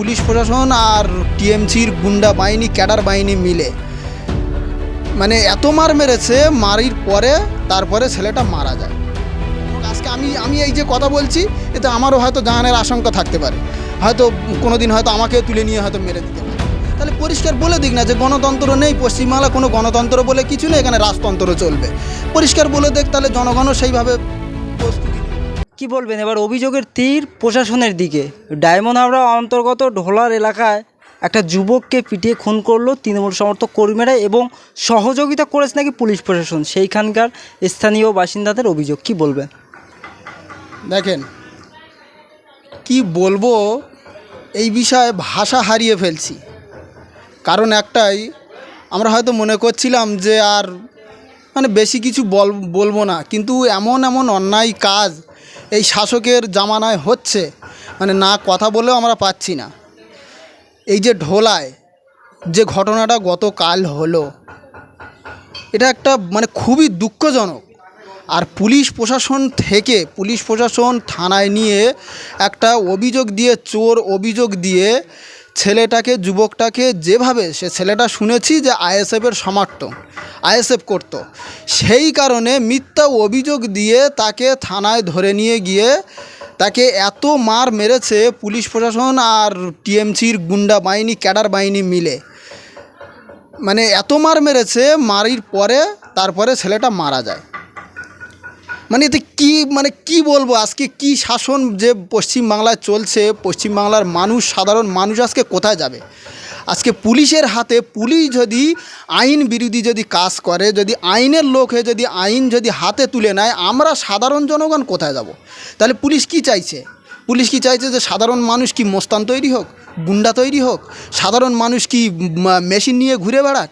Police প্রশাসন আর টিএমসির গুন্ডা বাহিনী, ক্যাডার বাহিনী মিলে। মানে এত মার মেরেছে, মারির পরে তারপরে ছেলেটা মারা যায়। আজকে আমি আমি এই যে কথা বলছি, এতে আমারও হয়তো জাহানের আশঙ্কা থাকতে পারে। হয়তো কোনো দিন হয়তো আমাকে তুলে নিয়ে হয়তো মেরে দিতে পারে। তাহলে পরিষ্কার বলে দিক না যে গণতন্ত্র নেই, পশ্চিমবাংলা কোনো গণতন্ত্র বলে কিছু নেই, এখানে রাজতন্ত্র চলবে। পরিষ্কার বলে দেখ, তাহলে জনগণও সেইভাবে প্রস্তুতি। কি বলবেন? এবার অভিযোগের তীর প্রশাসনের দিকে। ডায়মন্ড হাবড়া অন্তর্গত ঢোলার এলাকায় একটা যুবককে পিটিয়ে খুন করল তৃণমূল সমর্থক কর্মীরা এবং সহযোগিতা করেছে নাকি পুলিশ প্রশাসন? সেইখানকার স্থানীয় বাসিন্দাদের অভিযোগ, কি বলবেন? দেখেন, কি বলব, এই বিষয়ে ভাষা হারিয়ে ফেলছি। কারণ একটাই, আমরা হয়তো মনে করছিলাম যে আর মানে বেশি কিছু বল, বলব না, কিন্তু এমন এমন অন্যায় কাজ এই শাসকের জামানায় হচ্ছে মানে না কথা বলেও আমরা পাচ্ছি না। এই যে ঢোলায়, যে ঘটনাটা গতকাল হলো, এটা একটা মানে খুবই দুঃখজনক। আর পুলিশ প্রশাসন থেকে, পুলিশ প্রশাসন থানায় নিয়ে একটা অভিযোগ দিয়ে, চোর অভিযোগ দিয়ে ছেলেটাকে, যুবকটাকে যেভাবে, সে ছেলেটা শুনেছি যে আইএসএফের সমর্থন আইএসএফ করতো। সেই কারণে মিথ্যা অভিযোগ দিয়ে তাকে থানায় ধরে নিয়ে গিয়ে তাকে এত মার মেরেছে পুলিশ প্রশাসন আর টিএমসির গুন্ডা বাহিনী, ক্যাডার বাহিনী মিলে। মানে এত মার মেরেছে, মারির পরে তারপরে ছেলেটা মারা যায়। মানে এতে কি মানে কি বলব? আজকে কি শাসন যে পশ্চিমবাংলায় চলছে, পশ্চিমবাংলার মানুষ, সাধারণ মানুষ আজকে কোথায় যাবে? আজকে পুলিশের হাতে, পুলিশ যদি আইন বিরোধী যদি কাজ করে, যদি আইনের লোক হয়ে যদি আইন যদি হাতে তুলে নেয়, আমরা সাধারণ জনগণ কোথায় যাব? তাহলে পুলিশ কি চাইছে? পুলিশ কি চাইছে যে সাধারণ মানুষ কি মোস্তান তৈরি হোক, গুন্ডা তৈরি হোক? সাধারণ মানুষ কি মেশিন নিয়ে ঘুরে বেড়াক?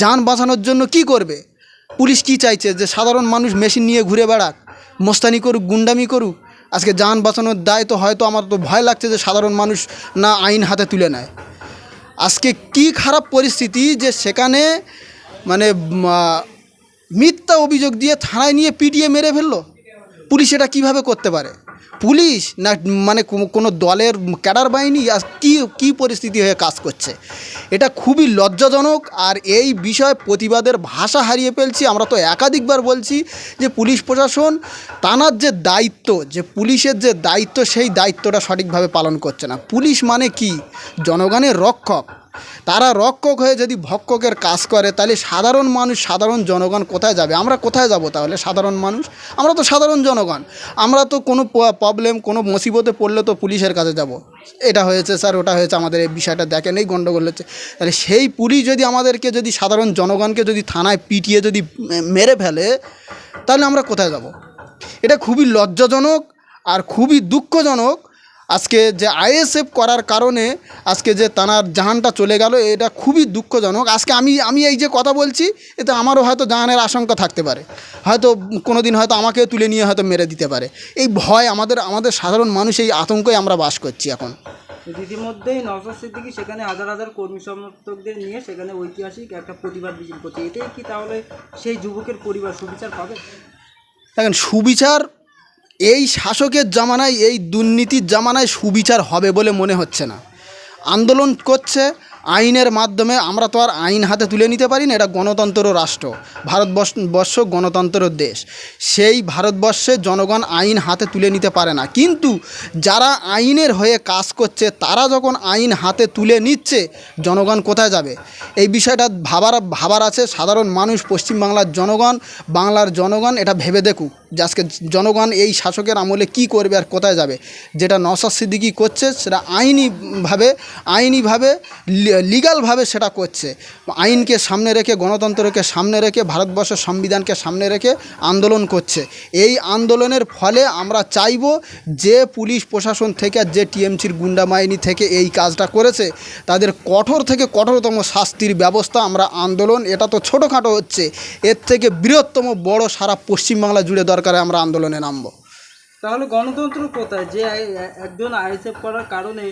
যান বাঁচানোর জন্য কি করবে? পুলিশ কি চাইছে যে সাধারণ মানুষ মেশিন নিয়ে ঘুরে বেড়াক, মোস্তানি করুক, গুন্ডামি করুক, আজকে যান বাঁচানোর দায় তো হয়তো আমার তো ভয় লাগছে যে সাধারণ মানুষ না আইন হাতে তুলে নেয়। আজকে কি খারাপ পরিস্থিতি যে সেখানে মানে মিথ্যা অভিযোগ দিয়ে থানায় নিয়ে পিটিয়ে মেরে ফেলল? পুলিশ এটা কীভাবে করতে পারে? পুলিশ না মানে কোনো দলের ক্যাডার বাহিনী আর কী কী পরিস্থিতি হয়ে কাজ করছে? এটা খুবই লজ্জাজনক আর এই বিষয়ে প্রতিবাদের ভাষা হারিয়ে ফেলছি। আমরা তো একাধিকবার বলছি যে পুলিশ প্রশাসন তানার যে দায়িত্ব, যে পুলিশের যে দায়িত্ব, সেই দায়িত্বটা সঠিকভাবে পালন করছে না। পুলিশ মানে কি? জনগণের রক্ষক। তারা রক্ষক হয়ে যদি ভক্ষকের কাজ করে, তাহলে সাধারণ মানুষ, সাধারণ জনগণ কোথায় যাবে? আমরা কোথায় যাব তাহলে সাধারণ মানুষ? আমরা তো সাধারণ জনগণ। আমরা তো কোনো প্রবলেম কোনো মুসিবতে পড়লে তো পুলিশের কাছে যাব। এটা হয়েছে স্যার ওটা হয়েছে আমাদের এই বিষয়টা দেখেন, এই গণ্ডগোল হচ্ছে। তাহলে সেই পুলিশ যদি আমাদেরকে, যদি সাধারণ জনগণকে যদি থানায় পিটিয়ে যদি মেরে ফেলে, তাহলে আমরা কোথায় যাব? এটা খুবই লজ্জাজনক আর খুবই দুঃখজনক আজকে যে আইএসএফ করার কারণে আজকে যে তানার জাহানটা চলে গেল এটা খুবই দুঃখজনক। আজকে আমি আমি এই যে কথা বলছি এতে আমারও হয়তো জাহানের আশঙ্কা থাকতে পারে। হয়তো কোনো দিন হয়তো আমাকে তুলে নিয়ে হয়তো মেরে দিতে পারে। এই ভয় আমাদের আমাদের সাধারণ মানুষ এই আতঙ্কে আমরা বাস করছি এখন। ইতিমধ্যেই নজর সিদ্দিকি সেখানে হাজার হাজার কর্মী সমর্থকদের নিয়ে সেখানে ঐতিহাসিক একটা প্রতিবাদ মিছিল করছে। এটাই কি তাহলে সেই যুবকের পরিবার সুবিচার পাবে? দেখেন সুবিচার এই শাসকের জামানায় এই দুর্নীতির জামানায় সুবিচার হবে বলে মনে হচ্ছে না। আন্দোলন করছে আইনের মাধ্যমে আমরা তো আর আইন হাতে তুলে নিতে পারি না, এটা গণতন্ত্র রাষ্ট্র, ভারতবর্ষ, বর্ষ দেশ। সেই ভারতবর্ষে জনগণ আইন হাতে তুলে নিতে পারে না। কিন্তু যারা আইনের হয়ে কাজ করছে, তারা যখন আইন হাতে তুলে নিচ্ছে, জনগণ কোথায় যাবে? এই বিষয়টা ভাবার ভাবার আছে। সাধারণ মানুষ, পশ্চিমবাংলার জনগণ, বাংলার জনগণ, এটা ভেবে দেখুক যে আজকে জনগণ এই শাসকের আমলে কি করবে আর কোথায় যাবে। যেটা নসাদ সিদ্দিকি করছে, সেটা আইনিভাবে আইনিভাবে লিগালভাবে সেটা করছে। আইনকে সামনে রেখে, গণতন্ত্রকে সামনে রেখে ভারতবর্ষের সংবিধানকে সামনে রেখে আন্দোলন করছে। এই আন্দোলনের ফলে আমরা চাইব যে পুলিশ প্রশাসন থেকে, যে টিএমসির গুন্ডা বাহিনী থেকে এই কাজটা করেছে, তাদের কঠোর থেকে কঠোরতম শাস্তির ব্যবস্থা আমরা আন্দোলন, এটা তো ছোটোখাটো হচ্ছে, এর থেকে বৃহত্তম বড় সারা পশ্চিমবাংলা জুড়ে দরকারে আমরা আন্দোলনে নামবো। তাহলে গণতন্ত্র কোথায়? যে একজন আইএসএফ করার কারণে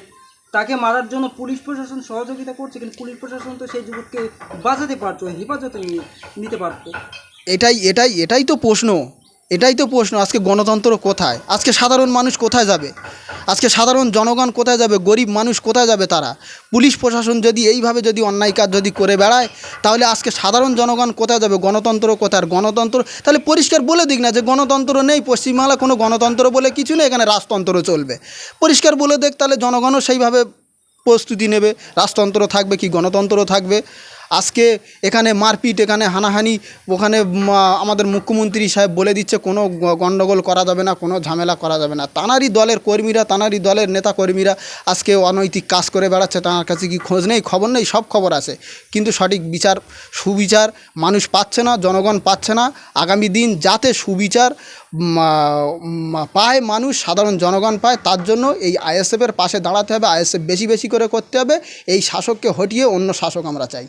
তাকে মারার জন্য পুলিশ প্রশাসন সহযোগিতা করছে, কিন্তু পুলিশ প্রশাসন তো সেই যুবককে বাঁচাতে পারতো, হেফাজতে নিতে পারতো। এটাই এটাই এটাই তো প্রশ্ন, এটাই তো প্রশ্ন, আজকে গণতন্ত্র কোথায়? আজকে সাধারণ মানুষ কোথায় যাবে? আজকে সাধারণ জনগণ কোথায় যাবে? গরিব মানুষ কোথায় যাবে তারা? পুলিশ প্রশাসন যদি এইভাবে যদি অন্যায় কাজ যদি করে বেড়ায়, তাহলে আজকে সাধারণ জনগণ কোথায় যাবে? গণতন্ত্র কোথায়? গণতন্ত্র, তাহলে পরিষ্কার বলে দিক না যে গণতন্ত্র নেই, পশ্চিমবাংলা কোনো গণতন্ত্র বলে কিছু নেই, এখানে রাজতন্ত্র চলবে। পরিষ্কার বলে দেখ, তাহলে জনগণও সেইভাবে প্রস্তুতি নেবে। রাজতন্ত্র থাকবে কি গণতন্ত্র থাকবে? আজকে এখানে মারপিট, এখানে হানাহানি, ওখানে আমাদের মুখ্যমন্ত্রী সাহেব বলে দিচ্ছে, কোনো গণ্ডগোল করা যাবে না, কোনো ঝামেলা করা যাবে না। তানারই দলের কর্মীরা, তানারই দলের নেতা কর্মীরা আজকে অনৈতিক কাজ করে বেড়াচ্ছে, তার কাছে কি খোঁজ নেই, খবর নেই, সব খবর আছে। কিন্তু সঠিক বিচার, সুবিচার মানুষ পাচ্ছে না, জনগণ পাচ্ছে না। আগামী দিন যাতে সুবিচার পায় মানুষ, সাধারণ জনগণ পায়, তার জন্য এই আইএসএফের পাশে দাঁড়াতে হবে, আইএসএফ বেশি বেশি করে করতে হবে। এই শাসককে হটিয়ে অন্য শাসক আমরা চাই।